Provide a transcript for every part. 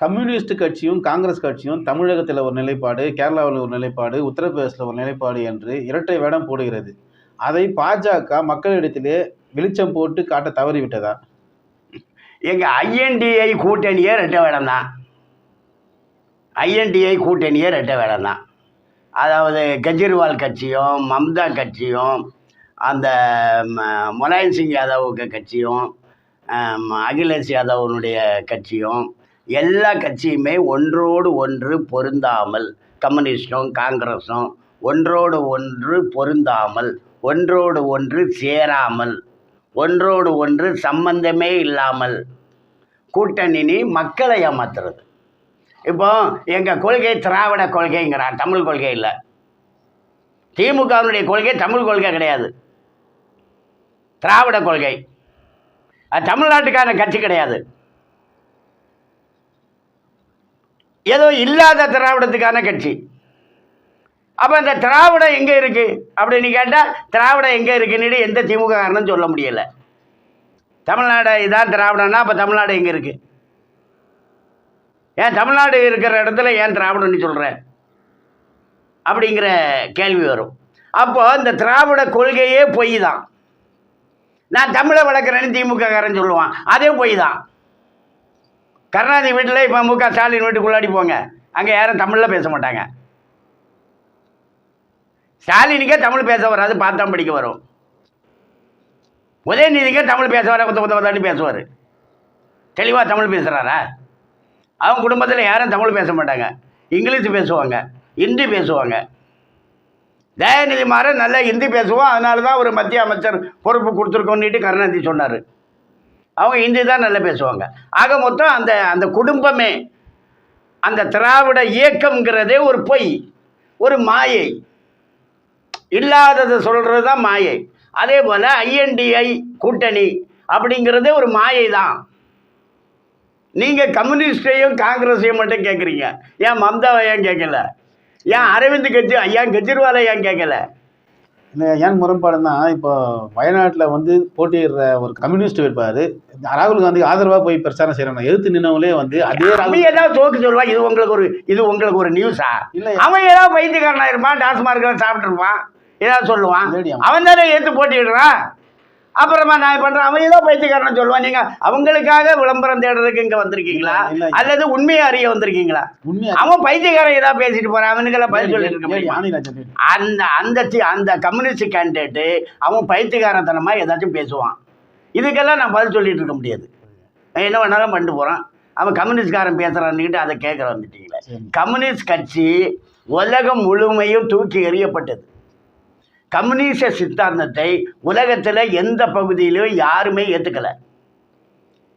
Communist கட்சியும் காங்கிரஸ் கட்சியும் தமிழகத்தில் ஒரு நிலைப்பாடு கேரளாவில் ஒரு நிலைப்பாடு உத்தரப்பிரதேசத்தில் ஒரு நிலைப்பாடு என்று இரட்டை வேடம் போடுகிறது. அதை பாஜக மக்களிடத்திலே வெளிச்சம் போட்டு காட்ட தவறிவிட்டதா? எங்கள் ஐஎன்டிஐ கூட்டணியே ரெட்டை வேடம் தான். ஐஎன்டிஐ கூட்டணியே ரெட்டை வேடம் தான். அதாவது கெஜ்ரிவால் கட்சியும் மம்தா கட்சியும் அந்த ம- முலாயம் சிங் யாதவுக்கு கட்சியும் அகிலேஷ் யாதவனுடைய கட்சியும் எல்லா கட்சியுமே ஒன்றோடு ஒன்று பொருந்தாமல் கம்யூனிஸ்டும் காங்கிரஸும் ஒன்றோடு ஒன்று பொருந்தாமல் ஒன்றோடு ஒன்று சேராமல் ஒன்றோடு ஒன்று சம்பந்தமே இல்லாமல் கூட்டணினி மக்களை ஏமாத்துறது. இப்போ எங்கள் கொள்கை திராவிட கொள்கைங்கிறான் தமிழ் கொள்கை இல்லை. திமுகவினுடைய கொள்கை தமிழ் கொள்கை கிடையாது. திராவிட கொள்கை. அது தமிழ்நாட்டுக்கான கட்சி கிடையாது. ஏதோ இல்லாத திராவிடத்துக்கான கட்சி. அப்போ இந்த திராவிடம் எங்கே இருக்குது அப்படின்னு கேட்டால் திராவிடம் எங்கே இருக்குன்னு எந்த திமுக காரணம் சொல்ல முடியலை. தமிழ்நாடு இதான் திராவிடம்னா அப்போ தமிழ்நாடு எங்கே இருக்குது ஏன் தமிழ்நாடு இருக்கிற இடத்துல ஏன் திராவிடம்னு சொல்கிறேன் அப்படிங்கிற கேள்வி வரும். அப்போது இந்த திராவிட கொள்கையே பொய் தான் நான் தமிழை வளர்க்குறேன்னு திமுக காரன் சொல்லுவான். அதே பொய் தான் கருணாநிதி வீட்டில் இப்போ மு க ஸ்டாலின் வீட்டுக்குள்ளாடி போங்க. அங்கே யாரும் தமிழில் பேச மாட்டாங்க. ஸ்டாலினுக்கே தமிழ் பேச வராது பார்த்தான் படிக்க வரும். உதயநிதிக்கே தமிழ் பேச வர கொத்த கொத்த கொத்தாண்டி பேசுவார். தெளிவாக தமிழ் பேசுகிறாரா அவங்க குடும்பத்தில் யாரும் தமிழ் பேச மாட்டாங்க. இங்கிலீஷ் பேசுவாங்க ஹிந்தி பேசுவாங்க. தயாநிதி மாறன் நல்லா ஹிந்தி பேசுவோம் அதனால தான் ஒரு மத்திய அமைச்சர் பொறுப்பு கொடுத்துருக்கோன்னுட்டு கருணாநிதி சொன்னார். அவங்க ஹிந்தி தான் நல்லா பேசுவாங்க. ஆக மொத்தம் அந்த அந்த குடும்பமே அந்த திராவிட இயக்கம்ங்கிறதே ஒரு பொய் ஒரு மாயை. இல்லாததை சொல்கிறது தான் மாயை. அதே போல் ஐஎன்டிஐ கூட்டணி அப்படிங்கிறதே ஒரு மாயை தான். நீங்கள் கம்யூனிஸ்டையும் காங்கிரஸையும் மட்டும் கேட்குறீங்க ஏன் மம்தாவை ஏன் கேட்கல ஏன் அரவிந்த் கெஜ்ரி ஐயா கெஜ்ரிவாலை ஏன் கேட்கல ஏன் முரண்பாடுன்னா இப்போ வயநாட்டில் வந்து போட்டியிடுற ஒரு கம்யூனிஸ்ட் வேட்பாளர் ராகுல் காந்தி ஆதரவாக போய் பிரச்சாரம் செய்கிறாங்க எதிர்த்து நின்னவங்களே வந்து அதே ராகுல் ஏதாவது தோக்கு சொல்லுவான் இது உங்களுக்கு ஒரு இது உங்களுக்கு ஒரு நியூஸா இல்லை அவன் ஏதாவது பைத்தியக்காரனா இருப்பான் டாஸ்மார்க்கில் சாப்பிட்டுருப்பான் ஏதாவது சொல்லுவான். அவன். தானே ஏற்று போட்டிடுறான் அப்புறமா நான் பண்ணுறேன் அவன் ஏதோ பைத்தியக்காரனை சொல்லுவான். நீங்கள் அவங்களுக்காக விளம்பரம் தேடுறதுக்கு இங்கே வந்திருக்கீங்களா. அல்லது உண்மையை அறிய வந்திருக்கீங்களா? அவன் பைத்தியக்காரன் ஏதாவது பேசிட்டு போறான். அவனுக்கெல்லாம் பதில் சொல்லிட்டு இருக்க அந்த அந்த அந்த கம்யூனிஸ்ட் கேண்டிடேட்டு அவன் பைத்தியக்காரத்தனமா ஏதாச்சும் பேசுவான். இதுக்கெல்லாம் நான் பதில் சொல்லிட்டு இருக்க முடியாது. என்ன வேணாலும் பண்ணிட்டு போகிறான் அவன் கம்யூனிஸ்ட்காரன் பேசுகிறான்னுக்கிட்டு அதை கேட்குற வந்துட்டீங்களே. கம்யூனிஸ்ட் கட்சி உலகம் முழுமையும் தூக்கி எறியப்பட்டது. கம்யூனிச சித்தாந்தத்தை உலகத்தில் எந்த பகுதியிலும் யாருமே ஏற்றுக்கலை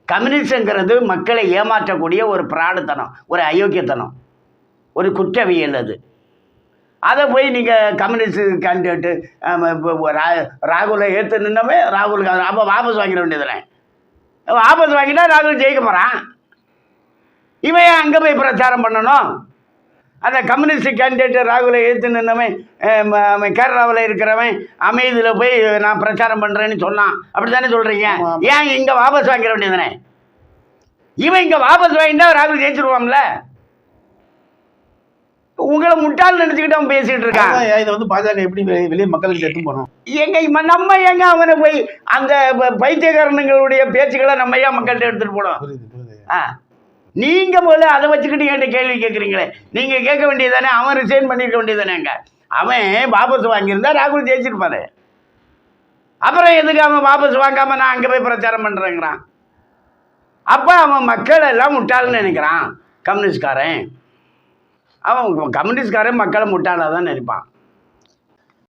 கம்யூனிசங்கிறது மக்களை ஏமாற்றக்கூடிய ஒரு பிராடுத்தனம் ஒரு அயோக்கியத்தனம் ஒரு குற்றவியல் அது. அதை போய் நீங்கள் கம்யூனிஸ்ட் கேண்டிடேட்டு ராகுலை ஏற்று நின்னவே ராகுல் அப்போ வாபஸ் வாங்கிட வேண்டியதுனே வாபஸ் வாங்கிட்டா ராகுல் ஜெயிக்க போகிறான் இவன் ஏன் அங்கே போய் பிரச்சாரம் பண்ணணும்? அந்த கம்யூனிஸ்ட் கேண்டிடேட் ராகுலை ஏற்று நின்னவன் கேரளாவில் இருக்கிறவன் அமைதியில் போய் நான் பிரச்சாரம் பண்ணுறேன்னு சொன்னான். அப்படி தானே சொல்கிறீங்க. ஏன் இங்கே வாபஸ் வாங்கிட வேண்டியதுனே இவன் இங்கே வாபஸ் வாங்கிட்டா ராகுல் ஜெயிச்சிருவான்ல? உங்களை முட்டாள் நினச்சிக்கிட்டு அவன் பேசிகிட்டு இருக்கான். இதை வந்து பாஜக எப்படி வெளி- வெளியே மக்களுக்கு எடுத்து போகணும் எங்க நம்ம எங்க அவனை போய் அந்த ப- பைத்தியக்காரனுங்களுடைய பேச்சுக்களை நம்ம ஏன் மக்கள்கிட்ட எடுத்துட்டு போனோம்? புரியுது புரியுது. ஆ. நீங்கள் முதல்ல அதை வச்சுக்கிட்டு என்கிட்ட கேள்வி கேட்குறீங்களே. நீங்கள் கேட்க வேண்டியதானே அவன் ரிசைன் பண்ணிருக்க வேண்டியதானேங்க அவன் வாபஸ் வாங்கியிருந்தா ராகுல் ஜெயிச்சிருப்பாரு. அப்புறம் எதுக்கு அவன் வாபஸ் வாங்காமல் நான் அங்கே போய் பிரச்சாரம் பண்ணுறேங்கிறான் அப்போ அவன் மக்கள் எல்லாம் முட்டாள்னு நினைக்கிறான். கம்யூனிஸ்ட்காரன். அவன் கம்யூனிஸ்ட்காரன் மக்களை முட்டாளாக தான் நினைப்பான்.